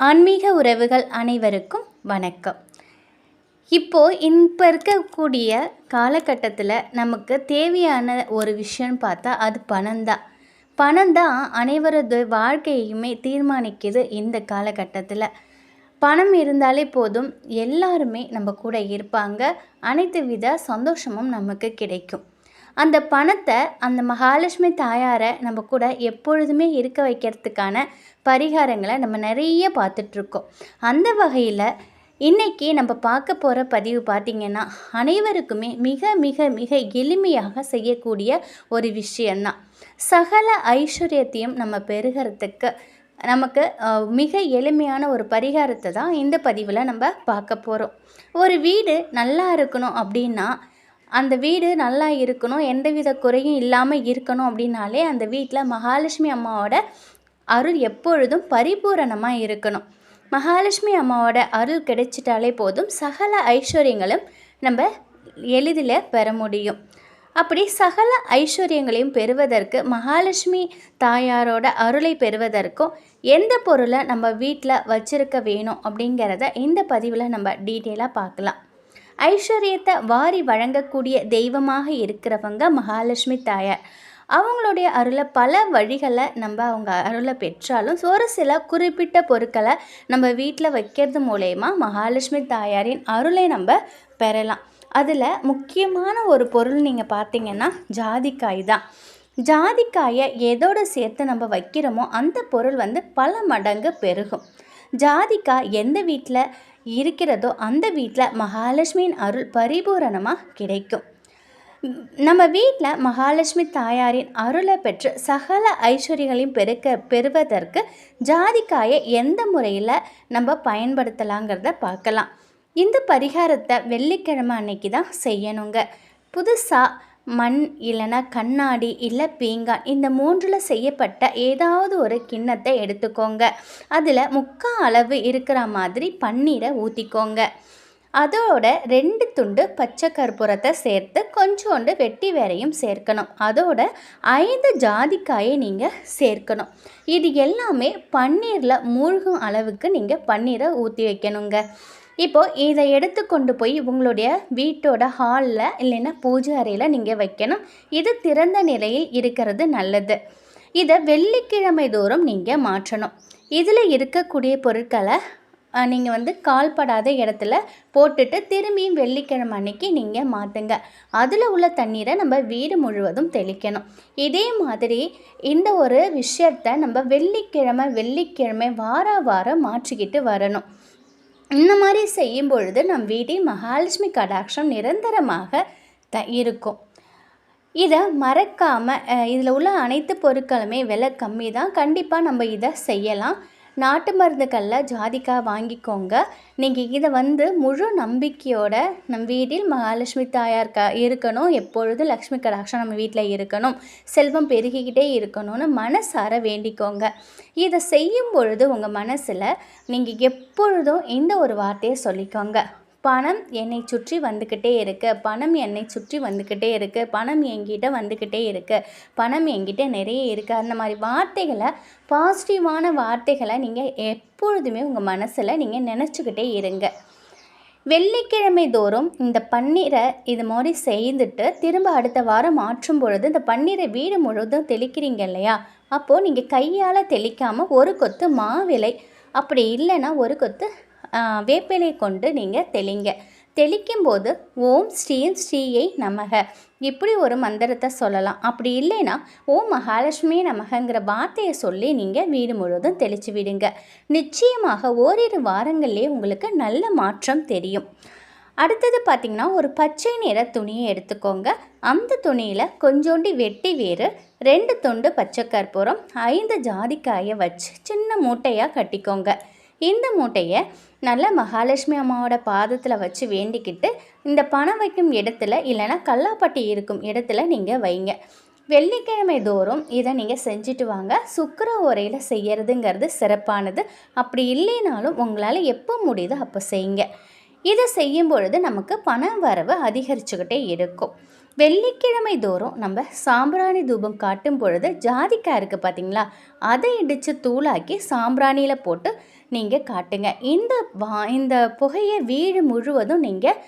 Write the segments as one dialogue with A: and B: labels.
A: ஆன்மீக உறவுகள் அனைவருக்கும் வணக்கம். இப்போது இப்போ இருக்கக்கூடிய காலகட்டத்தில் நமக்கு தேவையான ஒரு விஷயம்னு பார்த்தா அது பணம் தான். பணம் தான் அனைவரது வாழ்க்கையுமே தீர்மானிக்குது இந்த காலகட்டத்தில். பணம் இருந்தாலே போதும் எல்லாருமே நம்ம கூட இருப்பாங்க அனைத்து வித சந்தோஷமும் நமக்கு கிடைக்கும். அந்த பணத்தை அந்த மகாலட்சுமி தாயாரை நம்ம கூட எப்பொழுதுமே இருக்க வைக்கிறதுக்கான பரிகாரங்களை நம்ம நிறைய பார்த்துட்ருக்கோம். அந்த வகையில் இன்றைக்கி நம்ம பார்க்க போகிற பதிவு பார்த்திங்கன்னா அனைவருக்குமே மிக மிக மிக எளிமையாக செய்யக்கூடிய ஒரு விஷயந்தான் சகல ஐஸ்வர்யத்தையும் நம்ம பெறுகிறதுக்கு நமக்கு மிக எளிமையான ஒரு பரிகாரத்தை தான் இந்த பதிவில் நம்ம பார்க்க போகிறோம் ஒரு வீடு நல்லா இருக்கணும் அப்படின்னா அந்த வீடு நல்லா இருக்கணும் எந்தவித குறையும் இல்லாமல் இருக்கணும் அப்படின்னாலே அந்த வீட்டில் மகாலட்சுமி அம்மாவோட அருள் எப்பொழுதும் பரிபூரணமாக இருக்கணும். மகாலட்சுமி அம்மாவோட அருள் கிடைச்சிட்டாலே போதும் சகல ஐஸ்வர்யங்களும் நம்ம எளிதில் பெற முடியும். அப்படி சகல ஐஸ்வர்யங்களையும் பெறுவதற்கு மகாலட்சுமி தாயாரோட அருளை பெறுவதற்கும் எந்த பொருளை நம்ம வீட்டில் வச்சுருக்க வேணும் அப்படிங்கிறத இந்த பதிவில் நம்ம டீட்டெயிலாக பார்க்கலாம். ஐஸ்வர்யத்தை வாரி வழங்கக்கூடிய தெய்வமாக இருக்கிறவங்க மகாலட்சுமி தாயார். அவங்களுடைய அருளை பல வழிகளை நம்ம அவங்க அருளை பெற்றாலும் ஒரு சில குறிப்பிட்ட பொருட்களை நம்ம வீட்டில் வைக்கிறது மூலயமா மகாலட்சுமி தாயாரின் அருளை நம்ம பெறலாம். அதில் முக்கியமான ஒரு பொருள் நீங்கள் பார்த்தீங்கன்னா ஜாதிக்காய் தான். ஜாதிக்காயை எதோடு சேர்த்து நம்ம வைக்கிறோமோ அந்த பொருள் வந்து பல மடங்கு பெருகும். ஜாதிக்காய் எந்த வீட்டில் இருக்கிறதோ அந்த வீட்டில் மகாலட்சுமியின் அருள் பரிபூரணமாக கிடைக்கும். நம்ம வீட்டில் மகாலட்சுமி தாயாரின் அருளை பெற்று சகல ஐஸ்வர்யங்களையும் பெருக்க பெறுவதற்கு ஜாதிக்காயை எந்த முறையில் நம்ம பயன்படுத்தலாங்கிறத பார்க்கலாம். இந்த பரிகாரத்தை வெள்ளிக்கிழமை அன்னைக்கு தான் செய்யணுங்க. புதுசாக மண் இல்லைன்னா கண்ணாடி இல்லை பீங்கான் இந்த மூன்றில் செய்யப்பட்ட ஏதாவது ஒரு கிண்ணத்தை எடுத்துக்கோங்க. அதில் முக்கால் அளவு இருக்கிற மாதிரி பன்னீரை ஊற்றிக்கோங்க அதோட ரெண்டு துண்டு பச்சை கற்பூரத்தை சேர்த்து கொஞ்சோண்டு வெட்டி வேரையும் சேர்க்கணும். அதோட ஐந்து ஜாதிக்காயை நீங்கள் சேர்க்கணும். இது எல்லாமே பன்னீரில் மூழ்கும் அளவுக்கு நீங்கள் பன்னீரை ஊற்றி வைக்கணுங்க. இப்போது இதை எடுத்து கொண்டு போய் உங்களுடைய வீட்டோட ஹாலில் இல்லைன்னா பூஜை அறையில் நீங்கள் வைக்கணும். இது திறந்த நிலையில் இருக்கிறது நல்லது. இதை வெள்ளிக்கிழமை தோறும் நீங்கள் மாற்றணும். இதில் இருக்கக்கூடிய பொருட்களை நீங்கள் வந்து கால்படாத இடத்துல போட்டுட்டு திரும்பியும் வெள்ளிக்கிழமை அன்னைக்கு நீங்கள் மாற்றுங்க அதில் உள்ள தண்ணீரை நம்ம வீடு முழுவதும் தெளிக்கணும். இதே மாதிரி இந்த ஒரு விஷயத்தை நம்ம வெள்ளிக்கிழமை வெள்ளிக்கிழமை வார வாரம் மாற்றிக்கிட்டு வரணும். இந்த மாதிரி செய்யும் பொழுது நம் வீட்டில் மகாலட்சுமி கடாட்சம் நிரந்தரமாக த இருக்கும். இதை மறக்காமல் இதில் உள்ள அனைத்து பொருட்களுமே விலை கம்மி தான். கண்டிப்பாக நம்ம இதை செய்யலாம். நாட்டு மருந்துகளில் ஜாதிக்காய் வாங்கிக்கோங்க. நீங்கள் இதை வந்து முழு நம்பிக்கையோட நம் வீட்டில் மகாலட்சுமி தாயார் க இருக்கணும். எப்பொழுதும் லக்ஷ்மி கடாட்சம் நம்ம வீட்டில் இருக்கணும். செல்வம் பெருகிக்கிட்டே இருக்கணும்னு மனசார வேண்டிக்கோங்க. இதை செய்யும் பொழுது உங்கள் மனசில் நீங்கள் எப்பொழுதும் இந்த ஒரு வார்த்தையை சொல்லிக்கோங்க. பணம் என்னை சுற்றி வந்துக்கிட்டே இருக்கு. பணம் என்னை சுற்றி வந்துக்கிட்டே இருக்கு. பணம் என்கிட்ட வந்துக்கிட்டே இருக்கு. பணம் என்கிட்ட நிறைய இருக்கு. அந்த மாதிரி வார்த்தைகளை பாசிட்டிவான வார்த்தைகளை நீங்கள் எப்பொழுதுமே உங்கள் மனசில் நீங்கள் நினச்சிக்கிட்டே இருங்க. வெள்ளிக்கிழமை தோறும் இந்த பன்னீரை இது மாதிரி செய்துட்டு திரும்ப அடுத்த வாரம் மாற்றும் பொழுது இந்த பன்னீரை வீடு முழுவதும் தெளிக்கிறீங்க இல்லையா? அப்போது நீங்கள் கையால் தெளிக்காமல் ஒரு கொத்து மாவிலை அப்படி இல்லைன்னா ஒரு கொத்து வேப்பிலை கொண்டு நீங்கள் தெளிங்க. தெளிக்கும் போது ஓம் ஸ்ரீம் ஸ்ரீயை நமக. இப்படி ஒரு மந்திரத்தை சொல்லலாம். அப்படி இல்லைன்னா ஓம் மகாலட்சுமி நமகங்கிற வார்த்தையை சொல்லி நீங்கள் வீடு முழுவதும் தெளித்து விடுங்க. நிச்சயமாக ஓரிரு வாரங்கள்லேயே உங்களுக்கு நல்ல மாற்றம் தெரியும். அடுத்தது பார்த்திங்கன்னா ஒரு பச்சை நிற துணியை எடுத்துக்கோங்க. அந்த துணியில் கொஞ்சோண்டி வெட்டி வேறு ரெண்டு துண்டு பச்சை கற்பூரம் ஐந்து ஜாதிக்காயை வச்சு சின்ன மூட்டையாக கட்டிக்கோங்க. இந்த மூட்டையை நல்ல மகாலட்சுமி அம்மாவோட பாதத்தில் வச்சு வேண்டிக்கிட்டு இந்த பணம் வைக்கும் இடத்துல இல்லைன்னா கல்லாப்பட்டி இருக்கும் இடத்துல நீங்கள் வைங்க. வெள்ளிக்கிழமை தோறும் இதை நீங்கள் செஞ்சுட்டு வாங்க. சுக்கர உரையில் செய்கிறதுங்கிறது சிறப்பானது. அப்படி இல்லைனாலும் உங்களால் எப்போ முடியுதோ அப்போ செய்யுங்க. இதை செய்யும் பொழுது நமக்கு பண வரவு அதிகரிச்சுக்கிட்டே இருக்கும். வெள்ளிக்கிழமை தோறும் நம்ம சாம்பிராணி தூபம் காட்டும் பொழுது ஜாதிக்காய் இருக்குது பார்த்தீங்களா அதை இடித்து தூளாக்கி சாம்பிராணியில் போட்டு நீங்கள் காட்டுங்க. இந்த வா இந்த புகையை வீடு முழுவதும் நீங்கள்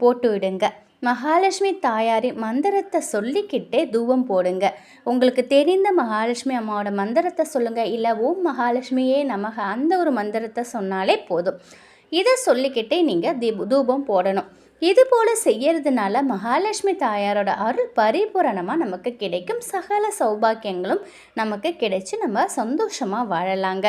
A: போட்டு விடுங்க மகாலட்சுமி தாயாரின் மந்திரத்தை சொல்லிக்கிட்டே தூபம் போடுங்க. உங்களுக்கு தெரிந்த மகாலட்சுமி அம்மாவோட மந்திரத்தை சொல்லுங்கள் இல்லை ஓம் மகாலட்சுமியே நமக. அந்த ஒரு மந்திரத்தை சொன்னாலே போதும். இதை சொல்லிக்கிட்டே நீங்கள் தீப தூபம் போடணும். இது போல் செய்யறதுனால மகாலட்சுமி தாயாரோட அருள் பரிபூரணமாக நமக்கு கிடைக்கும். சகல சௌபாக்கியங்களும் நமக்கு கிடைச்சி நம்ம சந்தோஷமாக வாழலாங்க.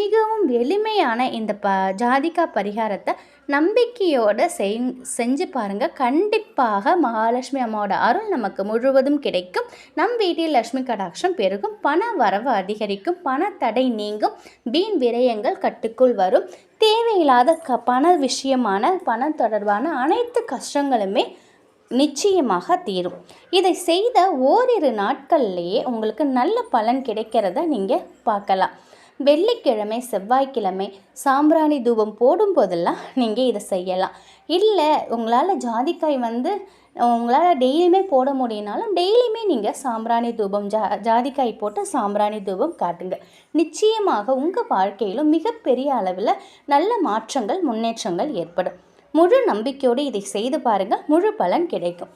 A: மிகவும் எளிமையான இந்த ப ஜாதிகா பரிகாரத்தை நம்பிக்கையோடு செய் செஞ்சு பாருங்கள் கண்டிப்பாக மகாலட்சுமி அம்மாவோட அருள் நமக்கு முழுவதும் கிடைக்கும். நம் வீட்டில் லட்சுமி கடாட்சம் பெருகும். பண வரவு அதிகரிக்கும். பண தடை நீங்கும். வீண் விரயங்கள் கட்டுக்குள் வரும். தேவையில்லாத க பண விஷயமான பணம் தொடர்பான அனைத்து கஷ்டங்களுமே நிச்சயமாக தீரும். இதை செய்த ஓரிரு நாட்கள்லேயே உங்களுக்கு நல்ல பலன் கிடைக்கிறத நீங்கள் பார்க்கலாம். வெள்ளிக்கிழமை செவ்வாய்க்கிழமை சாம்பிராணி தூபம் போடும்போதெல்லாம் நீங்கள் இதை செய்யலாம். இல்லை உங்களால் ஜாதிக்காய் வந்து உங்களால் டெய்லியுமே போட முடியினாலும் டெய்லியுமே நீங்கள் சாம்பிராணி தூபம் ஜா ஜாதிக்காய் போட்டு சாம்பிராணி தூபம் காட்டுங்க. நிச்சயமாக உங்கள் வாழ்க்கையிலும் மிகப்பெரிய அளவில் நல்ல மாற்றங்கள் முன்னேற்றங்கள் ஏற்படும். முழு நம்பிக்கையோடு இதை செய்து பாருங்கள் முழு பலன் கிடைக்கும்.